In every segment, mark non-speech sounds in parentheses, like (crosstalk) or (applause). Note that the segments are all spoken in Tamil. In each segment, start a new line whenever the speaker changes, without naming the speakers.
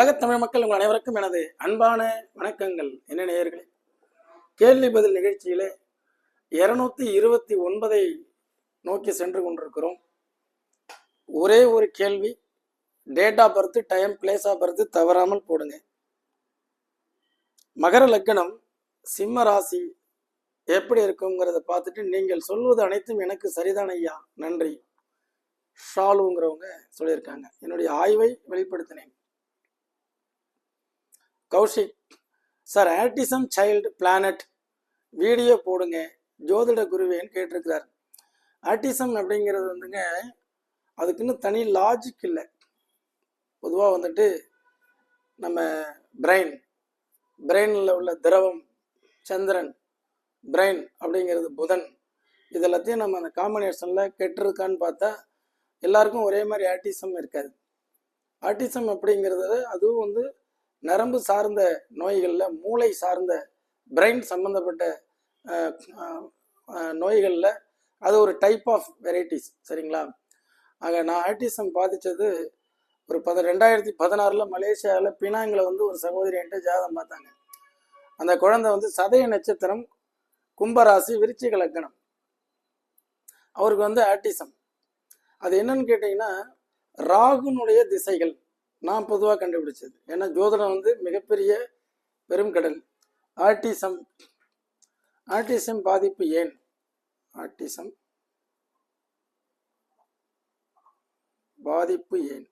உலகத் தமிழ் மக்கள் உங்கள் அனைவருக்கும் எனது அன்பான வணக்கங்கள். என்ன நேயர்களே? கேள்வி பதில் நிகழ்ச்சியிலே இருநூத்தி இருபத்தி ஒன்பதை நோக்கி சென்று கொண்டிருக்கிறோம். ஒரே ஒரு கேள்வி. Date of birth time place of birth தவறாமல் போடுங்க. மகர லக்னம் சிம்ம ராசி எப்படி இருக்குங்கிறத பார்த்துட்டு நீங்கள் சொல்வது அனைத்தும் எனக்கு சரிதான் ஐயா. நன்றி. ஷாலுங்கிறவங்க சொல்லியிருக்காங்க. என்னுடைய ஆய்வை வெளிப்படுத்தினேன். Kaushik sir autism child planet video போடுங்க. ஜோதிட குருவேன்னு கேட்டிருக்கிறார். ஆட்டிசம் அப்படிங்கிறது வந்துங்க அதுக்குன்னு தனி லாஜிக் இல்லை. பொதுவாக வந்துட்டு நம்ம பிரெயின் பிரெயினில் உள்ள திரவம் சந்திரன் பிரெயின் அப்படிங்கிறது புதன். இது எல்லாத்தையும் நம்ம அந்த காம்பினேஷனில் கெட்டிருக்கான்னு பார்த்தா எல்லாருக்கும் ஒரே மாதிரி ஆட்டிசம் இருக்காது. ஆட்டிசம் அப்படிங்கிறது அதுவும் வந்து நரம்பு சார்ந்த நோய்களில் மூளை சார்ந்த பிரெயின் சம்மந்தப்பட்ட நோய்களில் அது ஒரு டைப் ஆஃப் வெரைட்டிஸ் சரிங்களா? ஆக நான் ஆட்டிசம் பாதித்தது ஒரு பத ரெண்டாயிரத்தி பதினாறில் மலேசியாவில் பினாங்கில் வந்து ஒரு சகோதரி என்கிட்ட ஜாதகம் பார்த்தாங்க. அந்த குழந்தை வந்து சதய நட்சத்திரம் கும்பராசி விருச்சிக லக்கணம் அவருக்கு வந்து ஆட்டிசம் அது என்னன்னு கேட்டிங்கன்னா ராகுனுடைய திசைகள். நான் பொதுவாக கண்டுபிடிச்சது. ஏன்னா ஜோதிடம் வந்து மிகப்பெரிய பெரும் கடல் ஆர்டிசம் ஆர்டிசம் பாதிப்பு ஏன்? ஆட்டிசம் பாதிப்பு ஏன்?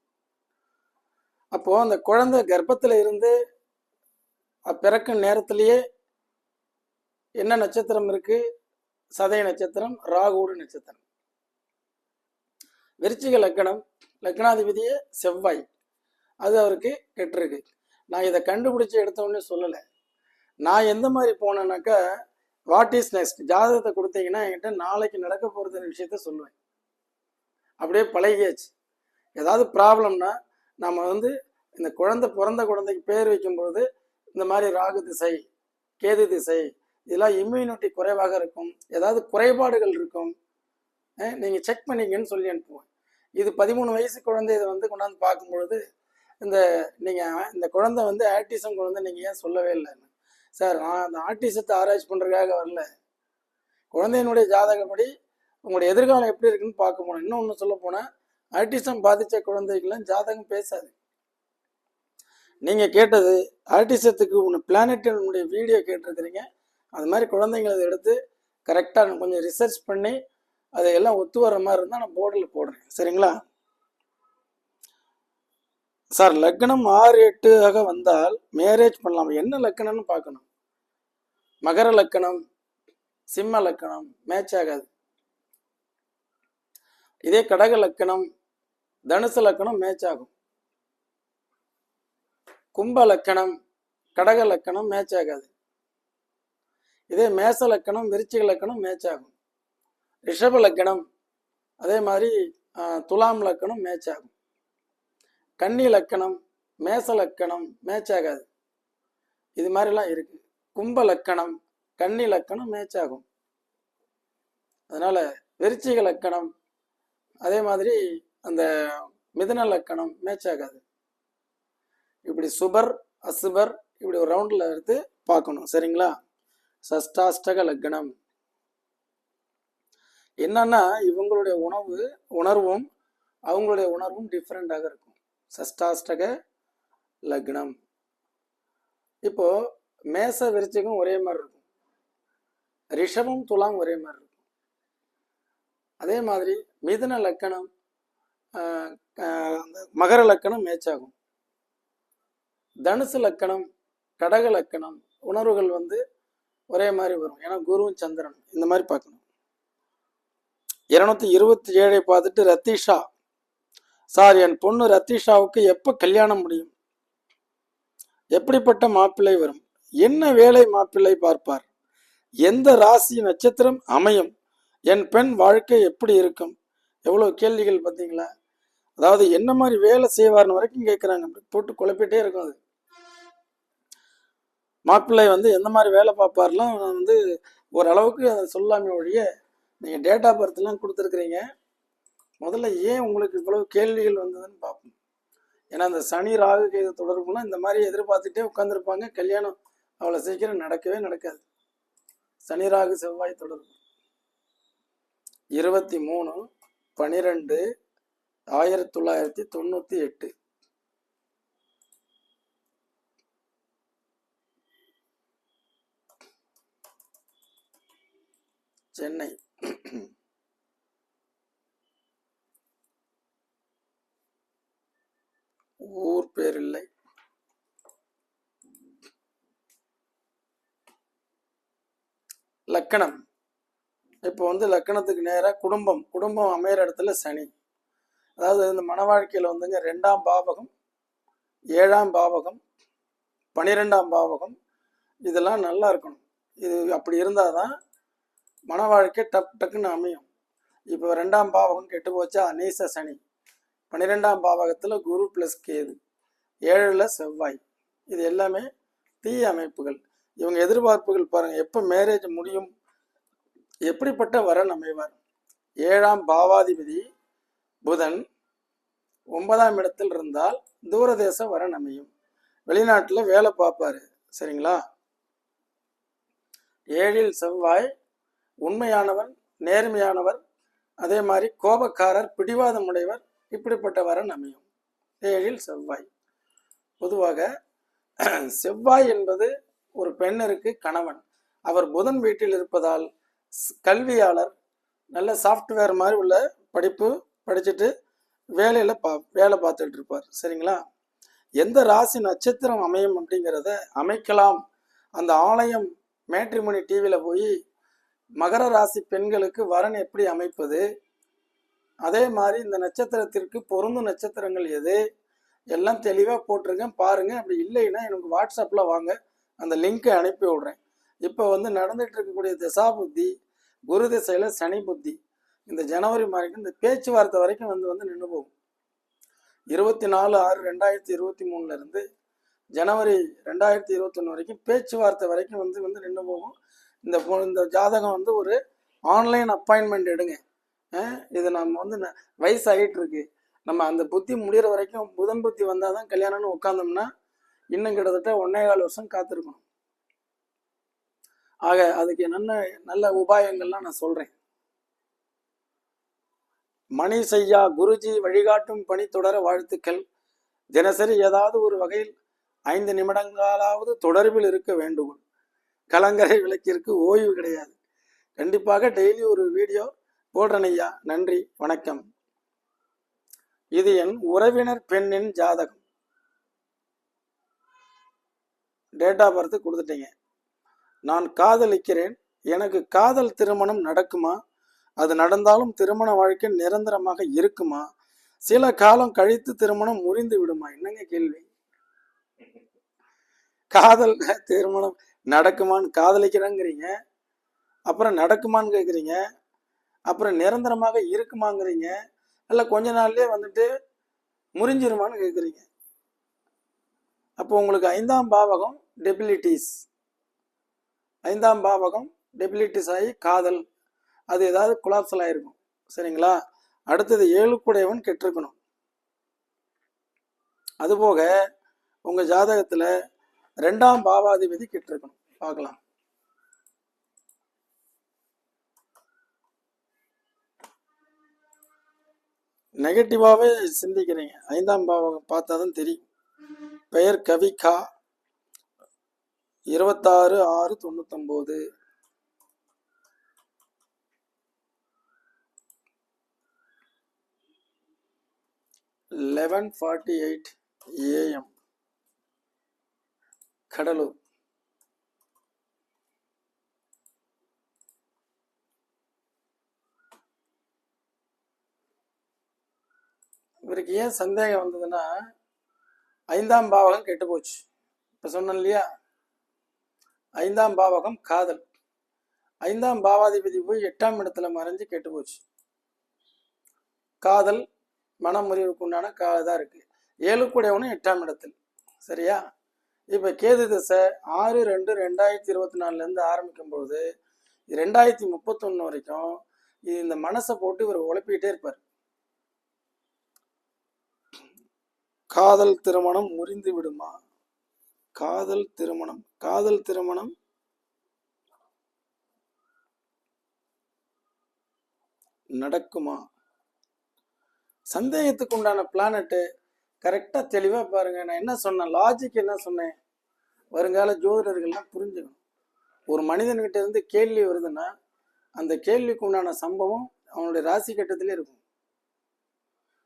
அப்போ அந்த குழந்தை கர்ப்பத்தில் இருந்து பிறக்கும் நேரத்திலேயே என்ன நட்சத்திரம் இருக்கு? சதய நட்சத்திரம் ராகுடு நட்சத்திரம். விருச்சிக லக்கணம் லக்னாதிபதியே செவ்வாய். அது அவருக்கு கெட்டிருக்கு. நான் இதை கண்டுபிடிச்சி எடுத்த சொல்லலை. நான் எந்த மாதிரி போனேன்னாக்கா வாட் இஸ் நெக்ஸ்ட் ஜாதகத்தை கொடுத்தீங்கன்னா என்கிட்ட நாளைக்கு நடக்க போகிற விஷயத்த சொல்லுவேன். அப்படியே பழகியாச்சு. ஏதாவது ப்ராப்ளம்னா நம்ம வந்து இந்த குழந்தை பிறந்த குழந்தைக்கு பேர் வைக்கும்பொழுது இந்த மாதிரி ராகு திசை கேது திசை இதெல்லாம் இம்யூனிட்டி குறைவாக இருக்கும். ஏதாவது குறைபாடுகள் இருக்கும். நீங்கள் செக் பண்ணிங்கன்னு சொல்லி அனுப்புவேன். இது பதிமூணு வயசு குழந்தை இதை வந்து கொண்டாந்து பார்க்கும்பொழுது இந்த நீங்கள் இந்த குழந்தை வந்து ஆட்டிசம் குழந்தை நீங்கள் ஏன் சொல்லவே இல்லைன்னு சார் நான் அந்த ஆட்டிசத்தை ஆராய்ச்சி பண்ணுறதுக்காக வரல. குழந்தையினுடைய ஜாதகப்படி உங்களுடைய எதிர்காலம் எப்படி இருக்குன்னு பார்க்க போனோம் இன்னொன்று சொல்ல போனால் ஆர்டிசம் பாதித்த குழந்தைகள்லாம் ஜாதகம் பேசாது. நீங்கள் கேட்டது ஆர்டிசத்துக்கு ஒன்று பிளானட்டினுடைய வீடியோ கேட்டிருக்கிறீங்க. அது மாதிரி குழந்தைங்களை அதை எடுத்து கரெக்டாக கொஞ்சம் ரிசர்ச் பண்ணி அதை எல்லாம் ஒத்து வர மாதிரி இருந்தால் நான் போர்டில் போடுறேன். சரிங்களா? சார் லக்னம் ஆறு எட்டு ஆக வந்தால் மேரேஜ் பண்ணலாம்? என்ன லக்கணம்னு பார்க்கணும். மகர லக்கணம் சிம்ம லக்கணம் மேட்ச் ஆகாது. இதே கடக லக்கணம் தனுசு லக்கணம் மேட்ச் ஆகும். கும்ப லக்கணம் கடக லக்கணம் மேட்ச் ஆகாது. இதே மேச லக்கணம் விருச்சிக லக்கணம் மேட்ச் ஆகும். ரிஷப லக்கணம் அதே மாதிரி துலாம் லக்கணம் மேட்ச் ஆகும். கன்னி லக்கணம் மேச லக்கணம் மேட்ச் ஆகாது இது மாதிரிலாம் இருக்கு. கும்ப லக்கணம் கன்னி லக்கணம் மேட்ச் ஆகும் அதனால விருச்சிக லக்கணம் அதே மாதிரி அந்த மிதுன லக்கணம் மேட்ச் ஆகாது இப்படி சுபர் அசுபர் இப்படி ஒரு ரவுண்டில் எடுத்து பார்க்கணும். சரிங்களா? சஷ்டாஷ்டக லக்னம் என்னன்னா இவங்களுடைய உணவு உணர்வும் அவங்களுடைய உணர்வும் டிஃப்ரெண்டாக இருக்கும். சஷ்டாஷ்டக லக்னம். இப்போ மேச விருச்சிகம் ஒரே மாதிரி இருக்கும். ரிஷபம் துலாம் ஒரே மாதிரி இருக்கும். அதே மாதிரி மிதுன லக்கணம் அந்த மகர லக்கணம் மேட்ச் ஆகும் தனுசு லக்கணம் கடக லக்கணம் உணர்வுகள் வந்து ஒரே மாதிரி வரும். ஏன்னா குருவும் சந்திரன் இந்த மாதிரி பார்க்கணும். இருநூத்தி இருபத்தி ஏழை பார்த்துட்டு ரத்தீஷா சார் என் பொண்ணு ரத்தீஷாவுக்கு எப்போ கல்யாணம் முடியும்? எப்படிப்பட்ட மாப்பிள்ளை வரும்? என்ன வேலை மாப்பிள்ளை பார்ப்பார்? எந்த ராசி நட்சத்திரம் அமையும்? என் பெண் வாழ்க்கை எப்படி இருக்கும்? எவ்வளோ கேள்விகள் பார்த்தீங்களா? அதாவது என்ன மாதிரி வேலை செய்வார்னு வரைக்கும் கேட்குறாங்க போட்டு குழப்பிட்டே இருக்கும் அது. மாப்பிள்ளை வந்து எந்த மாதிரி வேலை பார்ப்பார்லாம் நான் வந்து ஓரளவுக்கு அதை சொல்லாமே ஒழிய நீங்கள் டேட் ஆஃப் பர்த்லாம் கொடுத்துருக்குறீங்க. முதல்ல ஏன் உங்களுக்கு இவ்வளவு கேள்விகள் வந்ததுன்னு பார்ப்போம். ஏன்னா அந்த சனி ராகு கேது தொடர்புலாம் இந்த மாதிரி எதிர்பார்த்துட்டே உட்காந்துருப்பாங்க கல்யாணம் அவ்வளோ சீக்கிரம் நடக்கவே நடக்காது. சனி ராகு செவ்வாய் தொடர்பு. இருபத்தி மூணு பனிரெண்டு ஆயிரத்தி தொள்ளாயிரத்தி தொண்ணூற்றி எட்டு. சென்னை. ஊர் பேர் இல்லை. லக்கணம். இப்போ வந்து லக்கணத்துக்கு நேராக குடும்பம். குடும்பம் அமையிற இடத்துல சனி. அதாவது இந்த மன வாழ்க்கையில் வந்துங்க ரெண்டாம் பாவகம் ஏழாம் பாவகம் பனிரெண்டாம் பாவகம் இதெல்லாம் நல்லா இருக்கணும். இது அப்படி இருந்தால் தான் மன வாழ்க்கை டக் டக்குன்னு அமையும். இப்போ ரெண்டாம் பாவகம் கெட்டு போச்சா நீச சனி. பன்னிரெண்டாம் பாவகத்தில் குரு ப்ளஸ் கேது. ஏழில் செவ்வாய். இது எல்லாமே தீய அமைப்புகள். இவங்க எதிர்பார்ப்புகள் பாருங்கள் எப்போ மேரேஜ் முடியும் எப்படிப்பட்ட வரன் அமைவார்? ஏழாம் பாவாதிபதி புதன் ஒன்பதாம் இடத்தில் இருந்தால் தூரதேச வரன் அமையும். வெளிநாட்டில் வேலை பார்ப்பாரு சரிங்களா? ஏழில் செவ்வாய் உண்மையானவர் நேர்மையானவர் அதே மாதிரி கோபக்காரர் பிடிவாதம் உடையவர் இப்படிப்பட்ட வரன் அமையும். ஏழில் செவ்வாய். பொதுவாக செவ்வாய் என்பது ஒரு பெண்ணிற்கு கணவன். அவர் புதன் வீட்டில் இருப்பதால் ஸ்- கல்வியாளர் நல்ல சாஃப்ட்வேர் மாதிரி உள்ள படிப்பு படிச்சுட்டு வேலையில் பா வேலை பார்த்துட்டு இருப்பார். சரிங்களா? எந்த ராசி நட்சத்திரம் அமையும் அப்படிங்கிறத அமைக்கலாம். அந்த ஆலயம் மேட்ரிமோனி டிவியில் போய் மகர ராசி பெண்களுக்கு வரன் எப்படி அமைப்பது? அதே மாதிரி இந்த நட்சத்திரத்திற்கு பொருந்தும் நட்சத்திரங்கள் எது? எல்லாம் தெளிவாக போட்டிருக்கேன் பாருங்க. அப்படி இல்லைன்னா எனக்கு வாட்ஸ்அப்பில் வாங்க அந்த லிங்கை அனுப்பி விடுறேன். இப்போ வந்து நடந்துட்டு இருக்கக்கூடிய திசா புத்தி குரு திசையில் சனி புத்தி. இந்த ஜனவரி மாதம் இந்த பேச்சுவார்த்தை வரைக்கும் வந்து வந்து நின்று போகும். இருபத்தி நாலு ஆறு ரெண்டாயிரத்தி இருபத்தி மூணுலேருந்து ஜனவரி ரெண்டாயிரத்தி இருபத்தொன்று வரைக்கும் பேச்சுவார்த்தை வரைக்கும் வந்து வந்து நின்று போகும். இந்த இந்த ஜாதகம் வந்து ஒரு ஆன்லைன் அப்பாயின்மெண்ட் எடுங்க. இது நம்ம வந்து ந- இருக்கு நம்ம அந்த புத்தி முடிகிற வரைக்கும் புதன் புத்தி வந்தால் தான் கல்யாணம்னு உட்காந்தோம்னா இன்னும் கிட்டத்தட்ட ஒன்னே கால் வருஷம் காத்திருக்கணும். ஆக அதுக்கு என்னென்ன நல்ல உபாயங்கள்லாம் நான் சொல்கிறேன் மணி செய்யா குருஜி வழிகாட்டும் பணி தொடர வாழ்த்துக்கள். தினசரி ஏதாவது ஒரு வகையில் ஐந்து நிமிடங்களாவது தொடர்பில் இருக்க வேண்டுகோள். கலங்கரை விளக்கிற்கு ஓய்வு கிடையாது. கண்டிப்பாக டெய்லி ஒரு வீடியோ போடுறேன் நன்றி வணக்கம். இது என் உறவினர் பெண்ணின் ஜாதகம். டேட் ஆஃப் பர்த் கொடுத்துட்டீங்க. நான் காதலிக்கிறேன். எனக்கு காதல் திருமணம் நடக்குமா? அது நடந்தாலும் திருமண வாழ்க்கை நிரந்தரமாக இருக்குமா? சில காலம் கழித்து திருமணம் முறிந்து விடுமா? என்னங்க கேள்வி? காதல் திருமணம் நடக்குமான்னு காதலிக்கிறேங்கிறீங்க. அப்புறம் நடக்குமான்னு கேட்குறீங்க அப்புறம் நிரந்தரமாக இருக்குமாங்கிறீங்க? இல்லை கொஞ்ச நாள்லயே வந்துட்டு முறிஞ்சிருமான்னு கேட்குறீங்க அப்போ உங்களுக்கு ஐந்தாம் பாவகம் டெபிலிட்டிஸ் ஐந்தாம் பாவகம் டெபிலிட்டிஸ் ஆகி காதல். அது ஏதாவது குலாப்சல் ஆயிருக்கும். சரிங்களா? அடுத்தது ஏழுக்குடையவன் கெட்டிருக்கணும். அதுபோக உங்க ஜாதகத்துல ரெண்டாம் பாவாதிபதி கெட்டிருக்கணும். பார்க்கலாம். நெகட்டிவாகவே சிந்திக்கிறீங்க. ஐந்தாம் பாவகம் பார்த்தாதான் தெரியும். பெயர் கவிகா. இருபத்தாறு ஆறு தொண்ணூத்தொம்போது eleven forty eight AM Cuddalore. இவருக்கு ஏன் சந்தேகம் வந்ததுன்னா ஐந்தாம் பாவகம் கெட்டு போச்சு இப்போ சொன்னேன் இல்லையா? ஐந்தாம் பாவகம் காதல். ஐந்தாம் பாவாதிபதி போய் எட்டாம் இடத்துல மறைஞ்சு கெட்டு போச்சு காதல் மனமுறிவுக்கு உண்டான காதாக இருக்கு. ஏழுக்குடையவனும் எட்டாம் இடத்தில். சரியா? இப்போ கேது திசை ஆறு ரெண்டு ரெண்டாயிரத்தி இருபத்தி நாலுலேருந்து ஆரம்பிக்கும் பொழுது ரெண்டாயிரத்தி முப்பத்தொன்று வரைக்கும் இந்த மனசை போட்டு இவர் உழப்பிக்கிட்டே இருப்பார். காதல் திருமணம் முறிந்து விடுமா? காதல் திருமணம் காதல் திருமணம். நடக்குமா? சந்தேகத்துக்கு உண்டான பிளானட்டு கரெக்டாக தெளிவாக பாருங்க. நான் என்ன சொன்னேன்? லாஜிக் என்ன சொன்னேன்? வருங்கால ஜோதிடர்கள்லாம் புரிஞ்சுக்கணும். ஒரு மனிதன்கிட்ட இருந்து கேள்வி வருதுன்னா அந்த கேள்விக்கு உண்டான சம்பவம் அவனுடைய ராசி கட்டத்திலே இருக்கும்.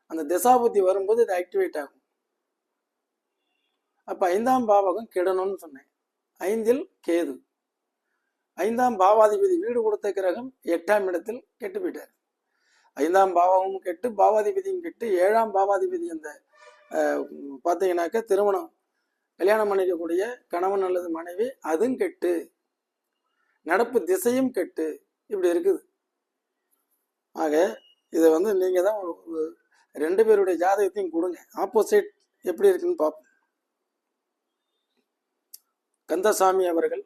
அந்த திசாபுத்தி வரும்போது இது ஆக்டிவேட் ஆகும். அப்போ ஐந்தாம் பாவகம் கெடணும்னு சொன்னேன். ஐந்தில் கேது. ஐந்தாம் பாவாதிபதி வீடு கொடுத்த கிரகம் எட்டாம் இடத்தில் கெட்டு போயிட்டார். ஐந்தாம் பாவமும் கெட்டு பாவாதிபதியும் கெட்டு ஏழாம் பாவாதிபதி அந்த பார்த்தீங்கன்னாக்க திருமணம் கல்யாணம் பண்ணிக்கக்கூடிய கணவன் அல்லது மனைவி அதுவும் கெட்டு நடப்பு திசையும் கெட்டு இப்படி இருக்குது. ஆக இதை வந்து நீங்கள் தான் ஒரு ரெண்டு பேருடைய ஜாதகத்தையும் கொடுங்க. ஆப்போசிட் எப்படி இருக்குன்னு பார்ப்போம். கந்தசாமி அவர்கள்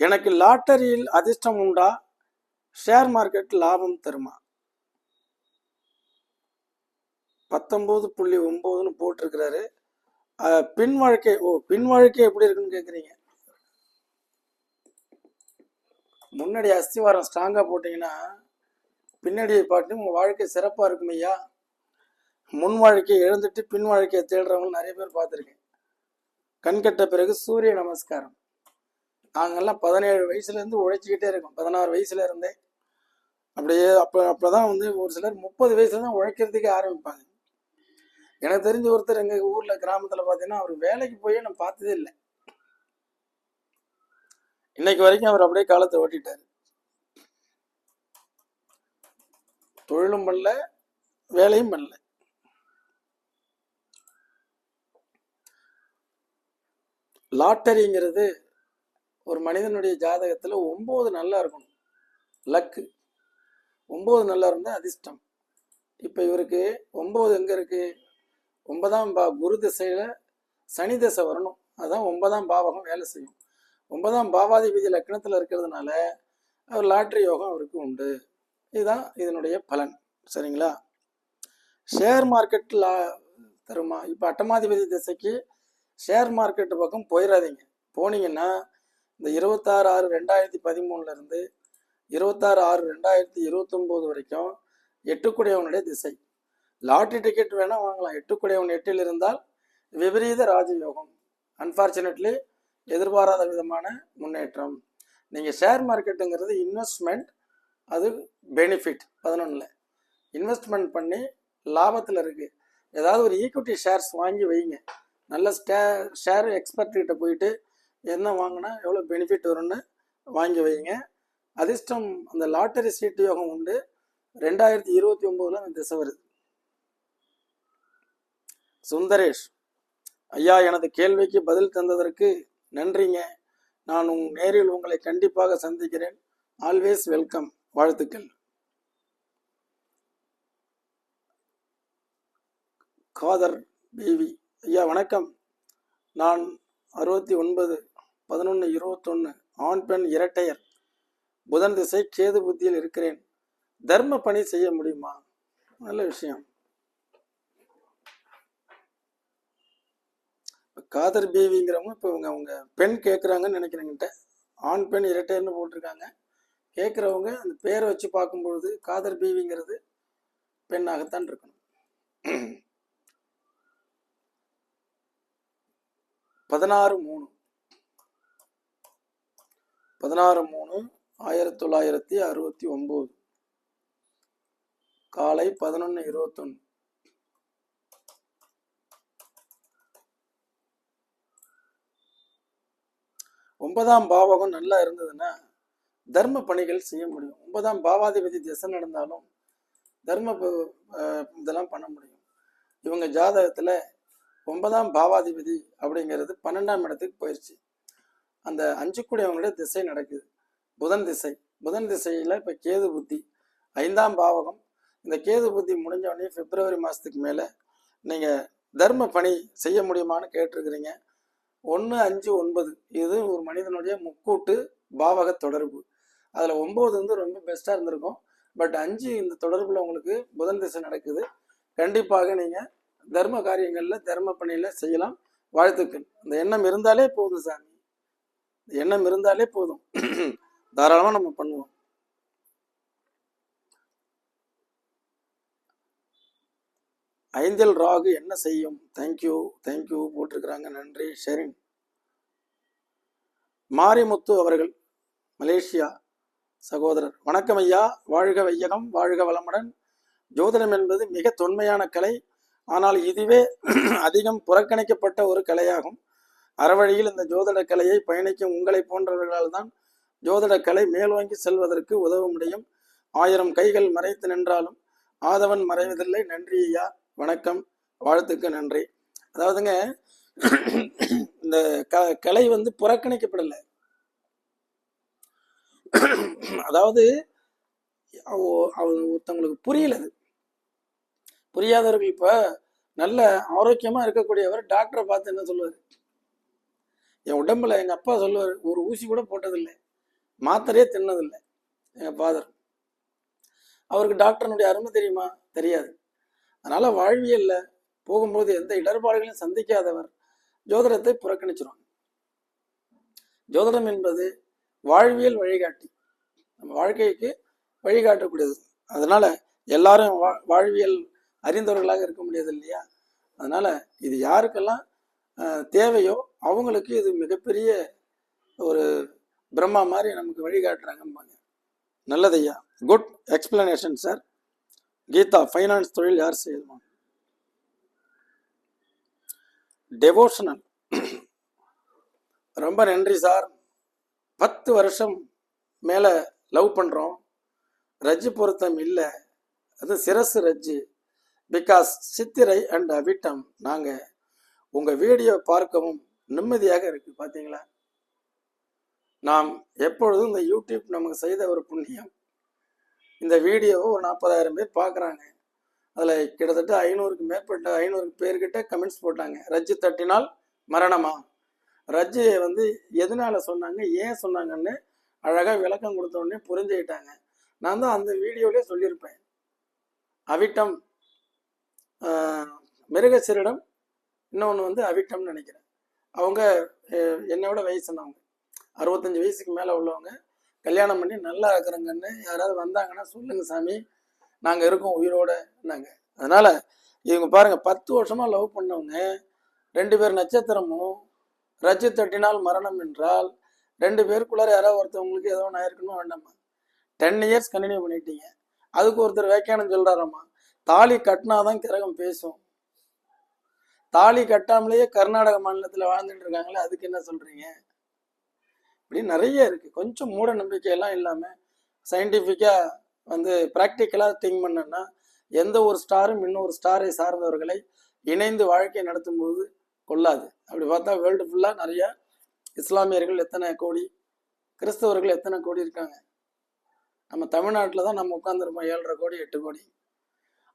எனக்கு லாட்டரியில் அதிர்ஷ்டம் உண்டா? ஷேர் மார்க்கெட் லாபம் தருமா? பத்தொம்போது புள்ளி ஒன்பதுன்னு போட்டிருக்கிறாரு. பின் வாழ்க்கை ஓ பின் வாழ்க்கை எப்படி இருக்குன்னு கேட்குறீங்க முன்னாடி அஸ்திவாரம் ஸ்ட்ராங்காக போட்டிங்கன்னா பின்னாடி பாட்டு உங்கள் வாழ்க்கை சிறப்பாக இருக்கும் ஐயா முன் வாழ்க்கையை எழுந்துட்டு பின் வாழ்க்கையை தேடுறவங்க நிறைய பேர் பார்த்துருக்கேன். கண்கட்ட பிறகு சூரிய நமஸ்காரம். நாங்கள்லாம் பதினேழு வயசுலேருந்து உழைச்சிக்கிட்டே இருக்கோம். பதினாறு வயசுல இருந்தே அப்படியே அப்போ அப்போ தான் வந்து ஒரு சிலர் முப்பது வயசுல தான் உழைக்கிறதுக்கே ஆரம்பிப்பாங்க. எனக்கு தெரிஞ்ச ஒருத்தர் எங்கள் ஊரில் கிராமத்தில் பார்த்தீங்கன்னா அவர் வேலைக்கு போய் நான் பார்த்ததே இல்லை. இன்னைக்கு வரைக்கும் அவர் அப்படியே காலத்தை ஓட்டிட்டார். தொழிலும் பண்ணல வேலையும் பண்ணல. லாட்டரிங்கிறது ஒரு மனிதனுடைய ஜாதகத்தில் ஒம்பது நல்லா இருக்கணும். லக்கு. ஒம்பது நல்லா இருந்தால் அதிர்ஷ்டம். இப்போ இவருக்கு ஒம்பது எங்கே இருக்குது ஒன்பதாம் பா குரு திசையில் சனி திசை வரணும். அதுதான் ஒன்பதாம் பாவகம் வேலை செய்யும். ஒன்பதாம் பாவாதிபதி லக்னத்தில் இருக்கிறதுனால அவர் லாட்ரி யோகம் அவருக்கு உண்டு. இதுதான் இதனுடைய பலன். சரிங்களா? ஷேர் மார்க்கெட் லா தருமா? இப்போ அட்டமாதிபதி திசைக்கு ஷேர் மார்க்கெட்டு பக்கம் போயிடாதீங்க போனீங்கன்னா இந்த இருபத்தாறு ஆறு ரெண்டாயிரத்தி பதிமூணுலேருந்து இருபத்தாறு ஆறு ரெண்டாயிரத்தி இருபத்தொம்போது வரைக்கும் எட்டுக்குடையவனுடைய திசை. லாட்ரி டிக்கெட் வேணால் வாங்கலாம். எட்டுக்குடையவன் எட்டில் இருந்தால் விபரீத ராஜயோகம். அன்ஃபார்ச்சுனேட்லி எதிர்பாராத விதமான முன்னேற்றம். நீங்கள் ஷேர் மார்க்கெட்டுங்கிறது இன்வெஸ்ட்மெண்ட் அது பெனிஃபிட் பதினொன்றில் இன்வெஸ்ட்மெண்ட் பண்ணி லாபத்தில் இருக்குது ஏதாவது ஒரு ஈக்விட்டி ஷேர்ஸ் வாங்கி வைங்க. நல்ல ஸ்டே ஷேர் எக்ஸ்பர்ட்கிட்ட போயிட்டு என்ன வாங்கினா எவ்வளோ பெனிஃபிட் வரும்னு வாங்கி வைங்க. அதிர்ஷ்டம் அந்த லாட்டரி சீட்டு யோகம் உண்டு. ரெண்டாயிரத்தி இருபத்தி ஒம்போதில் அந்த திசை வருது. சுந்தரேஷ் ஐயா எனது கேள்விக்கு பதில் தந்ததற்கு நன்றிங்க. நான் உங் நேரில் உங்களை கண்டிப்பாக சந்திக்கிறேன். Always welcome. வாழ்த்துக்கள். காதர் பேவி. ஐயா வணக்கம். நான் அறுபத்தி ஒன்பது பதினொன்று இருபத்தொன்று ஆண் பெண் இரட்டையர். புதன் திசை கேது புத்தியில் இருக்கிறேன். தர்ம பணி செய்ய முடியுமா? நல்ல விஷயம். காதர் பேவிங்கிறவங்க இப்போ இவங்க அவங்க பெண் கேட்குறாங்கன்னு நினைக்கிறேங்கிட்ட ஆண் பெண் இரட்டையர்னு போட்டிருக்காங்க. கேட்குறவங்க அந்த பேரை வச்சு பார்க்கும்பொழுது காதர் பேவிங்கிறது பெண்ணாகத்தான் இருக்கணும். பதினாறு மூணு. பதினாறு மூணு ஆயிரத்தி தொள்ளாயிரத்தி அறுபத்தி ஒம்பது. காலை பதினொன்று இருபத்தொன்று ஒன்பதாம் பாவகம் நல்லா இருந்ததுன்னா தர்ம பணிகள் செய்ய முடியும். ஒன்பதாம் பாவாதிபதி திசை நடந்தாலும் தர்ம ப- இதெல்லாம் பண்ண முடியும். இவங்க ஜாதகத்தில் ஒன்பதாம் பாவாதிபதி அப்படிங்கிறது பன்னெண்டாம் இடத்துக்கு போயிடுச்சு அந்த அஞ்சு கூடியவங்களுடைய திசை நடக்குது. புதன் திசை. புதன் திசையில் இப்போ கேது புத்தி. ஐந்தாம் பாவகம். இந்த கேது புத்தி முடிஞ்ச உடனே பிப்ரவரி மாதத்துக்கு மேலே நீங்கள் தர்ம பணி செய்ய முடியுமான்னு கேட்டிருக்கிறீங்க. ஒன்று அஞ்சு ஒன்பது. இது ஒரு மனிதனுடைய முக்கூட்டு பாவக தொடர்பு. அதில் ஒம்பது வந்து ரொம்ப பெஸ்ட்டாக இருந்திருக்கும். பட் அஞ்சு இந்த தொடர்பில் உங்களுக்கு புதன் திசை நடக்குது. கண்டிப்பாக நீங்கள் தர்ம காரியங்களில் தர்ம பணியில் செய்யலாம். வாழ்த்துக்கள். இந்த எண்ணம் இருந்தாலே போதும் சாமி. இந்த எண்ணம் இருந்தாலே போதும். (clears throat) தாராளமாக நம்ம பண்ணுவோம். ஐந்தில் ராகு என்ன செய்யும்? தேங்க்யூ தேங்க்யூ போட்டிருக்கிறாங்க. நன்றி. ஷெரின். மாரிமுத்து அவர்கள் மலேசியா சகோதரர். வணக்கம் ஐயா. வாழ்க வையகம் வாழ்க வளமுடன். ஜோதிடம் என்பது மிக தொன்மையான கலை. ஆனால் இதுவே அதிகம் புறக்கணிக்கப்பட்ட ஒரு கலையாகும். அறவழியில் இந்த ஜோதிட கலையை பயணிக்கும் உங்களை போன்றவர்களால் தான் ஜோதிட கலை மேல்வாங்கி செல்வதற்கு உதவ முடியும். ஆயிரம் கைகள் மறைத்து நின்றாலும் ஆதவன் மறைவதில்லை. நன்றி ஐயா. வணக்கம். வாழ்த்துக்கு நன்றி. அதாவதுங்க இந்த க கலை வந்து புறக்கணிக்கப்படலை. அதாவது அவ- அவ- ஒருத்தவங்களுக்கு புரியலது. புரியாதவர்கள் இப்ப நல்ல ஆரோக்கியமா இருக்கக்கூடியவர் டாக்டரை பார்த்து என்ன சொல்லுவார்? என் உடம்புல எங்க அப்பா சொல்லுவார் ஒரு ஊசி கூட போட்டதில்லை. மாத்திரையே தின்னதில்லை. எங்க ஃபாதர் அவருக்கு டாக்டர்னுடைய அருமை தெரியுமா? தெரியாது. அதனால வாழ்வியல்ல போகும்போது எந்த இடர்பாடுகளையும் சந்திக்காதவர் ஜோதிடத்தை புறக்கணிச்சிருவாங்க. ஜோதிடம் என்பது வாழ்வியல் வழிகாட்டி. நம்ம வாழ்க்கைக்கு வழிகாட்டக்கூடியது. அதனால எல்லாரும் வா- வாழ்வியல் அறிந்தவர்களாக இருக்க முடியாது இல்லையா? அதனால் இது யாருக்கெல்லாம் தேவையோ அவங்களுக்கு இது மிகப்பெரிய ஒரு பிரம்மா மாதிரி நமக்கு வழிகாட்டுறாங்கம்பாங்க. நல்லதையா? Good explanation sir. Geetha finance தொழில் யார் செய்யணுமா டெவோஷனல் ரொம்ப நன்றி சார். பத்து வருஷம் மேலே லவ் பண்ணுறோம் ரஜ்ஜு பொருத்தம் இல்லை. அது சிரசு ரஜ்ஜு. பிகாஸ் சித்திரை அண்ட் அவிட்டம் நாங்கள் உங்கள் வீடியோ பார்க்கவும் நிம்மதியாக இருக்குது பார்த்தீங்களா நாம் எப்பொழுதும் இந்த யூடியூப் நமக்கு செய்த ஒரு புண்ணியம். இந்த வீடியோவை ஒரு நாற்பதாயிரம் பேர் பார்க்குறாங்க. அதில் கிட்டத்தட்ட ஐநூறுக்கு மேற்பட்ட ஐநூறுக்கு பேர்கிட்ட கமெண்ட்ஸ் போட்டாங்க. ரஜ்ஜு தட்டினால் மரணமா? ரஜ்ஜியை வந்து எதனால சொன்னாங்க ஏன் சொன்னாங்கன்னு அழகாக விளக்கம் கொடுத்த உடனே புரிஞ்சுக்கிட்டாங்க. நான் தான் அந்த வீடியோலேயே சொல்லியிருப்பேன். அவிட்டம் மிருகசீரிடம் இன்னொன்று வந்து அவிட்டம்னு நினைக்கிறேன். அவங்க என்னோட என்னை விட வயசுனவங்க அறுபத்தஞ்சு வயசுக்கு மேலே உள்ளவங்க. கல்யாணம் பண்ணி நல்லா இருக்கிறாங்கன்னு யாராவது வந்தாங்கன்னா சொல்லுங்க சாமி. நாங்கள் இருக்கோம் உயிரோடனாங்க அதனால் இவங்க பாருங்கள் பத்து வருஷமாக லவ் பண்ணவங்க. ரெண்டு பேர் நட்சத்திரமும் ரஜ்ஜு தட்டினால் மரணம் என்றால் ரெண்டு பேருக்குள்ளார யாராவது ஒருத்தவங்களுக்கு ஏதோ ஒன்று ஆயிருக்கணும் வேண்டாமா? டென் இயர்ஸ் கண்டினியூ பண்ணிட்டீங்க. அதுக்கு ஒருத்தர் வேக்கானம் சொல்கிறாராம்மா தாலி கட்டினாதான் கிரகம் பேசும். தாலி கட்டாமலேயே கர்நாடக மாநிலத்தில் வாழ்ந்துட்டு இருக்காங்களே அதுக்கு என்ன சொல்றீங்க? இப்படி நிறைய இருக்கு. கொஞ்சம் மூட நம்பிக்கையெல்லாம் இல்லாமல் சயின்டிஃபிக்காக வந்து ப்ராக்டிக்கலாக திங்க் பண்ணோன்னா எந்த ஒரு ஸ்டாரும் இன்னொரு ஸ்டாரை சார்ந்தவர்களை இணைந்து வாழ்க்கை நடத்தும் போது கொள்ளாது. அப்படி பார்த்தா வேர்ல்டு ஃபுல்லாக நிறைய இஸ்லாமியர்கள் எத்தனை கோடி கிறிஸ்தவர்கள் எத்தனை கோடி இருக்காங்க. நம்ம தமிழ்நாட்டில் தான் நம்ம உட்காந்துருப்போம் ஏழரை கோடி எட்டு கோடி.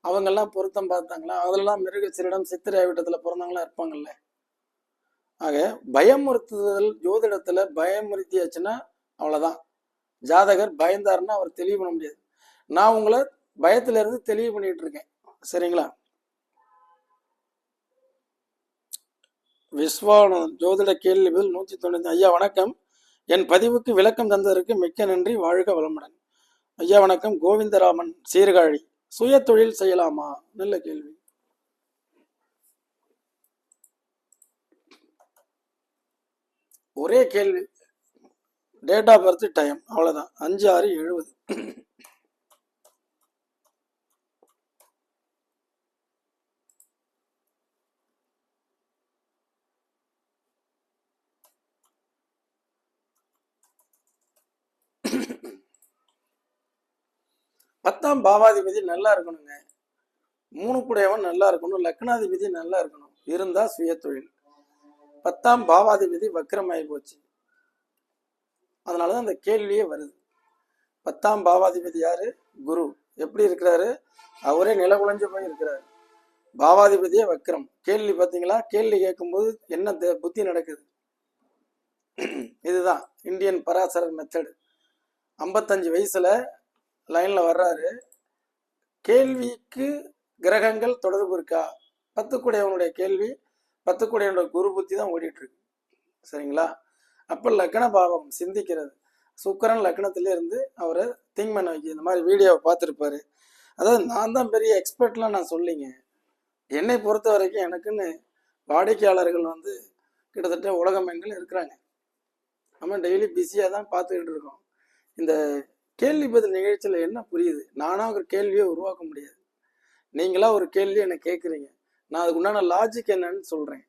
அவங்கெல்லாம் பொருத்தம் பார்த்தாங்களா? அதெல்லாம் மிருகச்சிரிடம் சித்திரை விட்டத்தில் பிறந்தவங்களாம் இருப்பாங்கல்ல. ஆக பயமுறுத்துதல் ஜோதிடத்துல பயமுறுத்தியாச்சுன்னா அவ்வளவுதான். ஜாதகர் பயந்தாருன்னா அவர் தெளிவு பண்ண முடியாது. நான் உங்களை பயத்துல இருந்து தெளிவு பண்ணிட்டு இருக்கேன். சரிங்களா? விஸ்வானந்தன் ஜோதிட கேள்வி பதில் நூத்தி தொண்ணூத்தி ஐயா வணக்கம். என் பதிவுக்கு விளக்கம் தந்ததற்கு மிக்க நன்றி. வாழ்க வளமுடன். ஐயா வணக்கம். கோவிந்தராமன் சீர்காழி. சுய தொழில் செய்யலாமா? நல்ல கேள்வி. ஒரே கேள்வி. டேட் ஆஃப் பர்த் டைம் அவ்வளோதான் அஞ்சு ஆறு எழுபது. பத்தாம் பாவாதிபதி நல்லா இருக்கணுங்க. மூணு கூடையவன் நல்லா இருக்கணும். லக்னாதிபதி நல்லா இருக்கணும். இருந்தா சுய தொழில். பத்தாம் பாவாதிபதி வக்கரமாயி போச்சு. அதனாலதான் அந்த கேள்வியே வருது. பத்தாம் பாவாதிபதி யாரு? குரு. எப்படி இருக்கிறாரு? அவரே நிலகுலைஞ்சு போய் இருக்கிறாரு. பாவாதிபதியே வக்ரம் கேள்வி பார்த்தீங்களா? கேள்வி கேட்கும்போது என்ன புத்தி நடக்குது? இதுதான். இந்தியன் பராசரர் மெத்தடு ஐம்பத்தஞ்சு வயசுல லைன்ல வர்றாரு. கேள்விக்கு கிரகங்கள் தொடர்பு இருக்கா? பத்துக்குடையவனுடைய கேள்வி பத்துக்குடையவனுடைய குரு புத்தி தான் ஓடிட்டு இருக்கு. சரிங்களா? அப்போ லக்ன பாவம் சிந்திக்கிறது. சுக்கரன் லக்னத்துல இருந்து அவரை திங்க் பண்ண வைக்க இந்த மாதிரி வீடியோவை பார்த்துருப்பாரு. அதாவது நான் தான் பெரிய எக்ஸ்பர்ட்லாம் நான் சொல்லிங்க என்னை பொறுத்த வரைக்கும் எனக்குன்னு வாடிக்கையாளர்கள் வந்து கிட்டத்தட்ட உலகமெங்கிலும் இருக்கிறாங்க. நம்ம டெய்லி பிஸியாக தான் பார்த்துக்கிட்டு இருக்கோம். இந்த கேள்வி பதில் நிகழ்ச்சியில் என்ன புரியுது? நானாக ஒரு கேள்வியை உருவாக்க முடியாது. நீங்களா ஒரு கேள்வி என்னை கேட்குறீங்க. நான் அதுக்கு உண்டான லாஜிக் என்னன்னு சொல்கிறேன்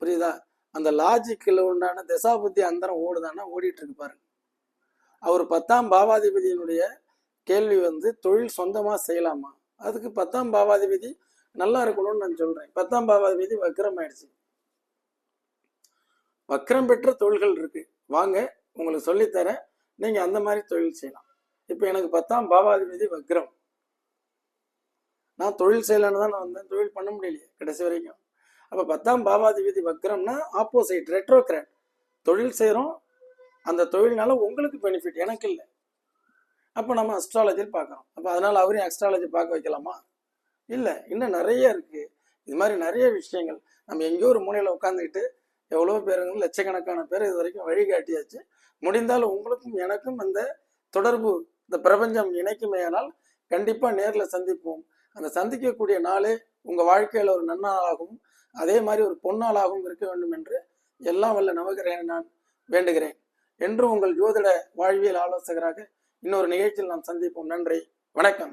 புரியுதா? அந்த லாஜிக்கில் உண்டான தசாபுத்தி அந்தரம் ஓடுதானா ஓடிட்டு இருக்கு பாருங்க. அவர் பத்தாம் பாவாதிபதியினுடைய கேள்வி வந்து தொழில் சொந்தமாக செய்யலாமா? அதுக்கு பத்தாம் பாவாதிபதி நல்லா இருக்கணும்னு நான் சொல்கிறேன் பத்தாம் பாவாதிபதி வக்கரம் ஆயிடுச்சு. வக்ரம் பெற்ற தொழில்கள் இருக்கு. வாங்க உங்களுக்கு சொல்லித்தரேன். நீங்க அந்த மாதிரி தொழில் செய்யலாம். இப்போ எனக்கு பத்தாம் பாவாதிபதி வக்ரம். நான் தொழில் செய்யலான்னு தான் நான் வந்தேன். தொழில் பண்ண முடியலையே கடைசி வரைக்கும். அப்போ பத்தாம் பாவாதிபதி வக்ரம்னா ஆப்போசிட் ரெட்ரோக்ராட் தொழில் செய்கிறோம் அந்த தொழில்னால உங்களுக்கு பெனிஃபிட் எனக்கு இல்லை. அப்போ நம்ம அஸ்ட்ராலஜியில் பார்க்குறோம். அப்போ அதனால அவரையும் அஸ்ட்ராலஜி பார்க்க வைக்கலாமா? இல்லை. இன்னும் நிறைய இருக்கு. இது மாதிரி நிறைய விஷயங்கள். நம்ம எங்கேயோ ஒரு மூலையில் உட்காந்துக்கிட்டு எவ்வளோ பேருங்க லட்சக்கணக்கான பேர் இது வரைக்கும் வழிகாட்டியாச்சு. முடிந்தால் உங்களுக்கும் எனக்கும் அந்த தொடர்பு இந்த பிரபஞ்சம் இணைக்குமேயானால் கண்டிப்பாக நேரில் சந்திப்போம். அந்த சந்திக்கக்கூடிய நாளே உங்கள் வாழ்க்கையில் ஒரு நன்னாளாகவும் அதே மாதிரி ஒரு பொன்னாளாகவும் இருக்க வேண்டும் என்று எல்லாம் வல்ல நவகிரேன் நான். வேண்டுகிறேன். என்றும் உங்கள் ஜோதிட வாழ்வியல் ஆலோசகராக இன்னொரு நிகழ்ச்சியில் நாம் சந்திப்போம். நன்றி. வணக்கம்.